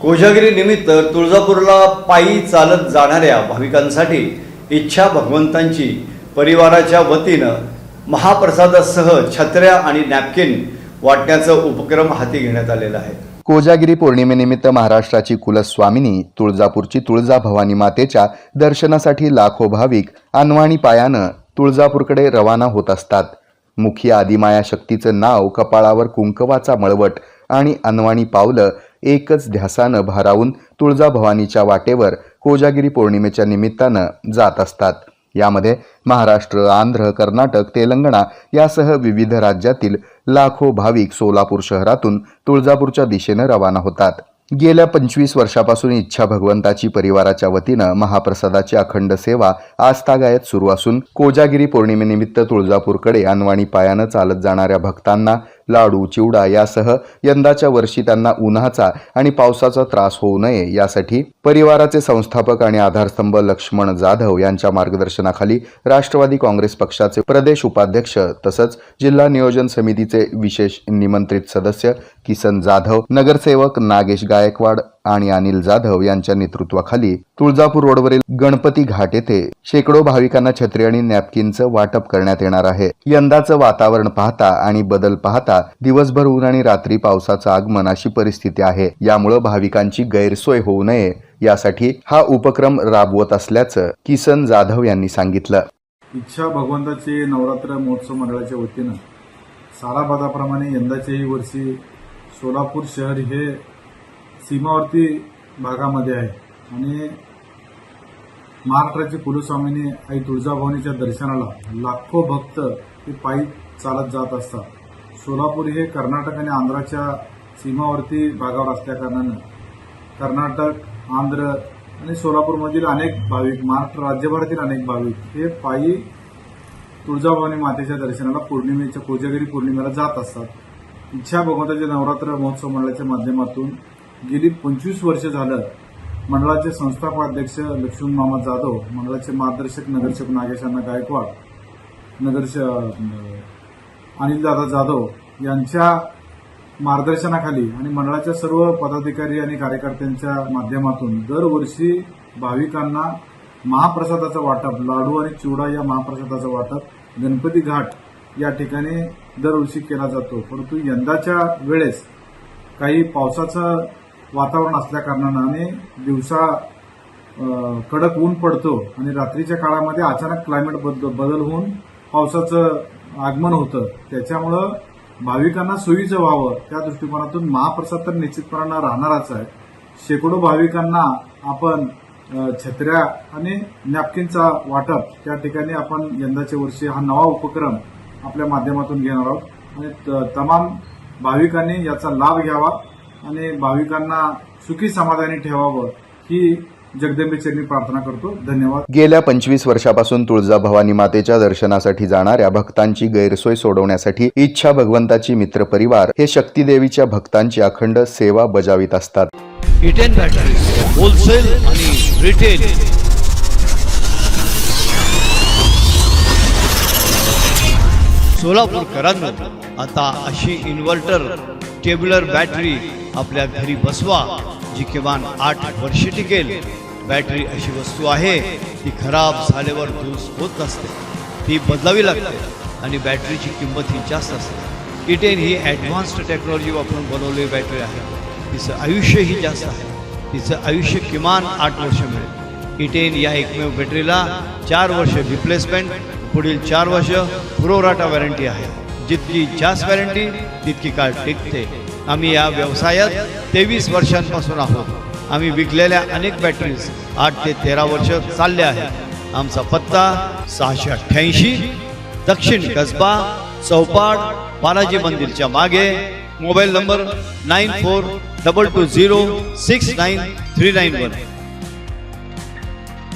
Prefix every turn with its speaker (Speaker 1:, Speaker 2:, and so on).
Speaker 1: कोजागिरी निमित्त तुळजापूरला पायी चालत जाणाऱ्या भाविकांसाठी इच्छा भगवंतांची परिवाराच्या वतीनं महाप्रसादासह छत्र्या आणि नॅपकिन वाटण्याचा उपक्रम हाती घेण्यात आलेला आहे.
Speaker 2: कोजागिरी पौर्णिमेनिमित्त महाराष्ट्राची कुलस्वामिनी तुळजापूरची तुळजा भवानी मातेच्या दर्शनासाठी लाखो भाविक अनवाणी पायानं तुळजापूरकडे रवाना होत असतात. मुखी आदिमाया शक्तीचं नाव कपाळावर कुंकवाचा मळवट आणि अनवाणी पावलं एकच ध्यासानं भारावून तुळजाभवानीच्या वाटेवर कोजागिरी पौर्णिमेच्या निमित्तानं जात असतात. यामध्ये महाराष्ट्र आंध्र कर्नाटक तेलंगणा यासह विविध राज्यातील लाखो भाविक सोलापूर शहरातून तुळजापूरच्या दिशेनं रवाना होतात. गेल्या पंचवीस वर्षापासून इच्छा भगवंताची परिवाराच्या वतीनं महाप्रसादाची अखंड सेवा आस्थागायत सुरू असून कोजागिरी पौर्णिमेनिमित्त तुळजापूरकडे अनवाणी पायानं चालत जाणाऱ्या भक्तांना लाडू चिवडा यासह यंदाच्या वर्षी त्यांना उन्हाचा आणि पावसाचा त्रास होऊ नये यासाठी परिवाराचे संस्थापक आणि आधारस्तंभ लक्ष्मण जाधव यांच्या मार्गदर्शनाखाली राष्ट्रवादी काँग्रेस पक्षाचे प्रदेश उपाध्यक्ष तसंच जिल्हा नियोजन समितीचे विशेष निमंत्रित सदस्य किसन जाधव नगरसेवक नागेश गायकवाड आणि अनिल जाधव यांच्या नेतृत्वाखाली तुळजापूर रोडवरील गणपती घाट येथे शेकडो भाविकांना छत्री आणि नॅपकिनचं वाटप करण्यात येणार आहे. यंदाचं वातावरण पाहता आणि बदल पाहता दिवसभर ऊन आणि रात्री पावसाचं आगमन अशी परिस्थिती आहे. यामुळं भाविकांची गैरसोय होऊ नये यासाठी हा उपक्रम राबवत असल्याचं किसन जाधव यांनी सांगितलं.
Speaker 3: इच्छा भगवंताचे नवरात्र महोत्सव मंडळाच्या वतीनं साराबादाप्रमाणे यंदाच्याही वर्षी सोलापूर शहर हे सीमावर्ती भागामध्ये आहे. आणि महाराष्ट्राची कुलस्वामिनी आई तुळजाभवानीच्या दर्शनाला लाखो भक्त हे पायी चालत जात असतात. सोलापूर हे कर्नाटक आणि आंध्राच्या सीमावर्ती भागावर असल्याकारणानं कर्नाटक आंध्र आणि सोलापूरमधील अनेक भाविक महाराष्ट्र राज्यभरातील अनेक भाविक हे पायी तुळजाभवानी मातेच्या दर्शनाला पौर्णिमेच्या कोजागिरी पौर्णिमेला जात असतात. इच्छा भगवंताचे नवरात्र महोत्सव मंडळाच्या माध्यमातून गेली पंचवीस वर्ष झालं मंडळाचे संस्थापकाध्यक्ष लक्ष्मण मामा जाधव मंडळाचे मार्गदर्शक नगरसेवक नागेशांना गायकवाड नगरसेवक अनिलदादा जाधव यांच्या मार्गदर्शनाखाली आणि मंडळाच्या सर्व पदाधिकारी आणि कार्यकर्त्यांच्या माध्यमातून दरवर्षी भाविकांना महाप्रसादाचं वाटप लाडू आणि चिवडा या महाप्रसादाचं वाटप गणपती घाट या ठिकाणी दरवर्षी केला जातो. परंतु यंदाच्या वेळेस काही पावसाचं वातावरण असल्याकारणानं आणि दिवसा कडक ऊन पडतो आणि रात्रीच्या काळामध्ये अचानक क्लायमेट बद- बदल होऊन पावसाचं आगमन होतं. त्याच्यामुळं भाविकांना सोयीचं व्हावं त्या दृष्टिकोनातून महाप्रसाद तर निश्चितपणानं राहणारच आहे. शेकडो भाविकांना आपण छत्र्या आणि नॅपकिनचा वाटप त्या ठिकाणी आपण यंदाच्या वर्षी हा नवा उपक्रम आपल्या माध्यमातून घेणार आहोत. आणि त- तमाम भाविकांनी याचा लाभ घ्यावा. आणि भाविकांना सुखी समाधानी ठेवावं ही जगदंबे चरणी प्रार्थना करतो. धन्यवाद.
Speaker 2: गेल्या पंचवीस वर्षापासून तुळजा भवानी मातेच्या दर्शनासाठी जाणाऱ्या भक्तांची गैरसोय सोडवण्यासाठी इच्छा भगवंताची मित्र परिवार हे शक्तीदेवीच्या भक्तांची अखंड सेवा बजावित असतात.
Speaker 4: इटेन बॅटरी होलसेल आणि रिटेल सोलापूरकरांनो आता अशी इन्व्हर्टर टेब्युलर बॅटरी आपल्या घरी बसवा. जी किमान आठ वर्षे टिकेल. बॅटरी अशी वस्तू आहे ती खराब झाल्यावर दुरुस्त होत नसते ती बदलावी लागते आणि बॅटरीची किंमत ही जास्त असते. E इटेन ही ॲडव्हान्स्ड टेक्नॉलॉजी वापरून बनवलेली बॅटरी आहे. तिचं आयुष्यही जास्त आहे. तिचं आयुष्य किमान आठ वर्ष मिळेल. E इटेन या एकमेव बॅटरीला चार वर्ष रिप्लेसमेंट पुढील चार वर्ष पुरोराटा वॉरंटी आहे. जितकी जास्त वॉरंटी तितकी काळ टिकते. आम्ही या व्यवसायात तेवीस वर्षांपासून आहोत. आम्ही विकलेल्या अनेक बॅटरीज आठ ते तेरा वर्ष चालल्या आहेत. आमचा पत्ता सहाशे अठ्ठ्याऐंशी दक्षिण कसबा चौपाट बालाजी मंदिरच्या मागे mobile number nine four double two zero six nine three nine one.